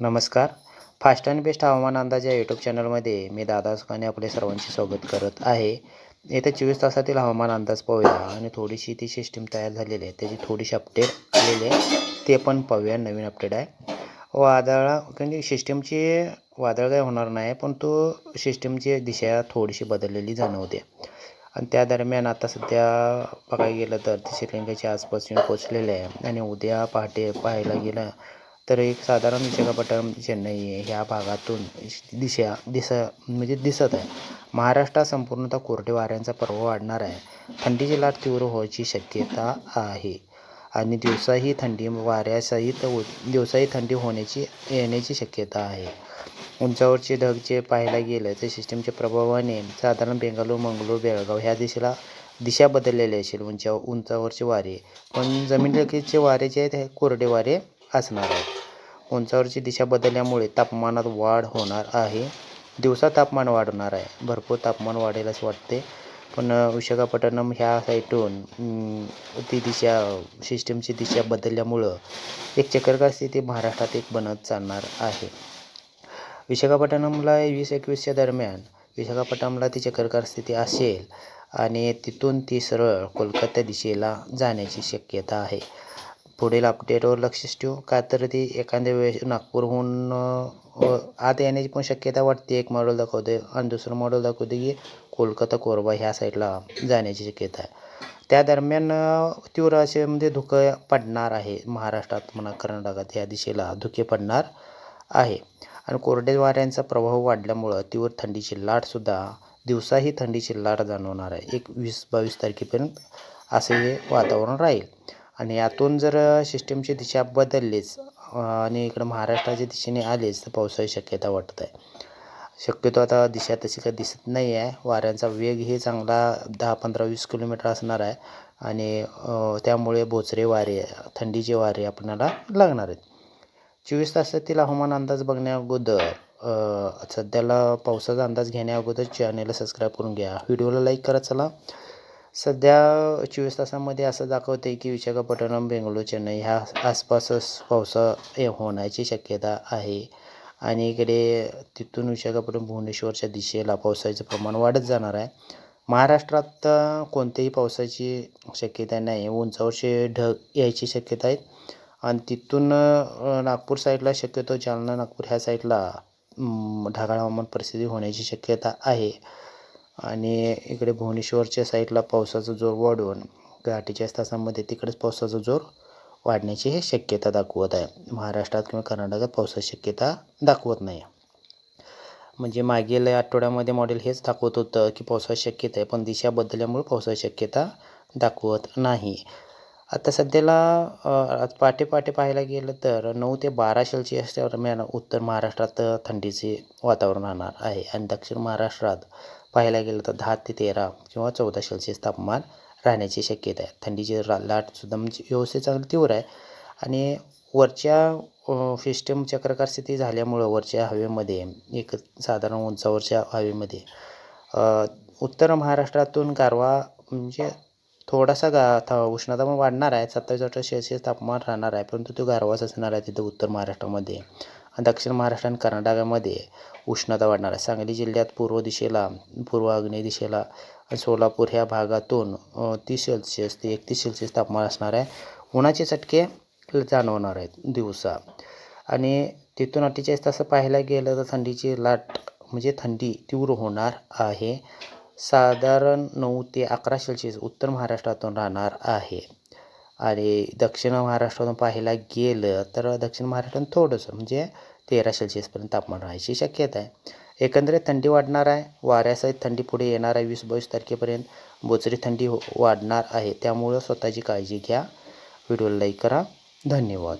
नमस्कार. Fast and best हवामान अंदाज या यूट्यूब चॅनलमध्ये मी दादा सुखाने आपले सर्वांचे स्वागत करत आहे. येत्या चोवीस तासातील हवामान अंदाज पाहूया आणि थोडीशी ती सिस्टीम तयार झालेली आहे. त्याची थोडीशी अपडेट आलेली आहे. ते पण पाहूया. नवीन अपडेट आहे. वादळ म्हणजे सिस्टीमची वादळ काय होणार नाही पण तो सिस्टीमची दिशा थोडीशी बदललेली जाणवते. आणि त्या दरम्यान आता सध्या बघायला गेलं तर ते श्रीलंकेच्या आसपास येऊन पोचलेले आहे. आणि उद्या पहाटे पाहायला गेलं तर एक साधारण विशाखापट्टणम चेन्नई ह्या भागातून दिशा दिसा म्हणजे दिसत आहे. महाराष्ट्रात संपूर्णतः कोरडे वाऱ्यांचा प्रभाव वाढणार आहे. थंडीची लाट तीव्र व्हायची शक्यता आहे. आणि दिवसाही थंडी वाऱ्यासहित उ दिवसाही थंडी होण्याची येण्याची शक्यता आहे. उंचावरचे ढग जे पाहायला गेलं तर सिस्टीमच्या प्रभावाने साधारण बेंगलोर मंगलोर बेळगाव ह्या दिशेला दिशा बदललेली असेल उंचा उंचावरचे वारे. पण जमिनीलगतचे वारे जे आहेत हे कोरडे वारे असणार आहे. उंचावरची दिशा बदलल्यामुळे तापमानात वाढ होणार आहे. दिवसा तापमान वाढणार आहे. भरपूर तापमान वाढेल असं वाटते. पण विशाखापट्टणम ह्या साईटून ती दिशा सिस्टमची दिशा बदलल्यामुळं एक चक्रकार स्थिती महाराष्ट्रात एक बनत चालणार आहे. विशाखापट्टणमला वीस एकवीसच्या दरम्यान विशाखापट्टणमला ती चक्रकार स्थिती असेल आणि तिथून ती सरळ कोलकाता दिशेला जाण्याची शक्यता आहे. पुढील अपडेटवर लक्ष ठेवू. का तर ती एखाद्या वेळेस नागपूरहून आत येण्याची पण शक्यता वाटते. एक मॉडेल दाखवते आणि दुसरं मॉडेल दाखवते की कोलकाता कोरबा ह्या साईडला जाण्याची शक्यता आहे. त्या दरम्यान तीव्र असे म्हणजे धुकं पडणार आहे. महाराष्ट्रात म्हणा कर्नाटकात या दिशेला धुके पडणार आहे. आणि कोरडे वाऱ्यांचा प्रभाव वाढल्यामुळं तीव्र थंडीची लाटसुद्धा दिवसाही थंडीची लाट जाणवणार आहे. एक वीस बावीस तारखेपर्यंत असे हे वातावरण राहील. आणि यातून जर सिस्टीमची दिशा बदललीच आणि इकडं महाराष्ट्राच्या दिशेने आलीच तर पावसाची शक्यता वाटत आहे शक्यतो आता दिशा तशी काही दिसत नाही आहे वाऱ्यांचा वेगही चांगला दहा पंधरा वीस किलोमीटर असणार आहे. आणि त्यामुळे बोचरे वारे थंडीचे वारे आपणाला लागणार आहेत. चोवीस तासातील हवामान अंदाज बघण्या अगोदर सध्याला पावसाचा अंदाज घेण्या अगोदर चॅनेलला सबस्क्राईब करून घ्या. व्हिडिओला लाईक करा चला. सध्या चोवीस तासामध्ये असं दाखवते आहे की विशाखापट्टणम बेंगळूर चेन्नई ह्या आसपासच पावसा हे होण्याची शक्यता आहे. आणि इकडे तिथून विशाखापट्टणम भुवनेश्वरच्या दिशेला पावसाचं प्रमाण वाढत जाणार आहे. महाराष्ट्रात कोणत्याही पावसाची शक्यता नाही. उंचावरचे ढग यायची शक्यता आहे. आणि तिथून नागपूर साईडला शक्यतो जालना नागपूर ह्या साईडला ढगाळ हवामान परिस्थिती होण्याची शक्यता आहे. आणि इकडे भुवनेश्वरच्या साईडला पावसाचा जोर वाढून अठ्ठेचाळीस तासामध्ये तिकडेच पावसाचा जोर वाढण्याची हे शक्यता दाखवत आहे. महाराष्ट्रात किंवा कर्नाटकात पावसाची शक्यता दाखवत नाही. म्हणजे मागील आठवड्यामध्ये मॉडेल हेच दाखवत होतं की पावसाची शक्यता आहे पण दिशा बदलल्यामुळे पावसाची शक्यता दाखवत नाही. आता सध्याला पहाटे पहाटे पाहायला गेलं तर नऊ ते बारा सेल्सिअस दरम्यान उत्तर महाराष्ट्रात थंडीचे वातावरण राहणार आहे आणि दक्षिण महाराष्ट्रात पाहायला गेलं तर दहा ते तेरा किंवा चौदा सेल्सिअस तापमान राहण्याची शक्यता आहे. थंडीची रा लाटसुद्धा म्हणजे व्यवस्थित चांगली तीव्र आहे. आणि वरच्या सिस्टम चक्रकार स्थिती झाल्यामुळं वरच्या हवेमध्ये एक साधारण उंचावरच्या हवेमध्ये उत्तर महाराष्ट्रातून गारवा म्हणजे थोडासा गा था उष्णता पण वाढणार आहे. सत्तावीस अठरा सेल्सिअस तापमान राहणार आहे. परंतु तो गारवाच असणार आहे तिथं उत्तर महाराष्ट्रामध्ये. दक्षिण महाराष्ट्र आणि कर्नाटकामध्ये उष्णता वाढणार आहे. सांगली जिल्ह्यात पूर्व दिशेला पूर्व आग्नेय दिशेला सोलापूर ह्या भागातून तीस सेल्सिअस ते एकतीस सेल्सिअस तापमान असणार आहे. उन्हाचे चटके जाणवणार आहेत दिवसा. आणि तिथून अठ्ठेचाळीस तास पाहायला गेलं तर थंडीची लाट म्हणजे थंडी तीव्र होणार आहे. साधारण नऊ ते अकरा सेल्सिअस उत्तर महाराष्ट्रातून राहणार आहे. आणि दक्षिण महाराष्ट्रातून पाहायला गेलं तर दक्षिण महाराष्ट्रात थोडंसं म्हणजे तेरा सेल्सिअसपर्यंत तापमान राहायची शक्यता आहे. एकंदरीत थंडी वाढणार आहे. वाऱ्यासहित थंडी पुढे येणार आहे. वीस बावीस तारखेपर्यंत बोचरी थंडी हो वाढणार आहे. त्यामुळं स्वतःची काळजी घ्या. व्हिडिओ लाईक करा. धन्यवाद.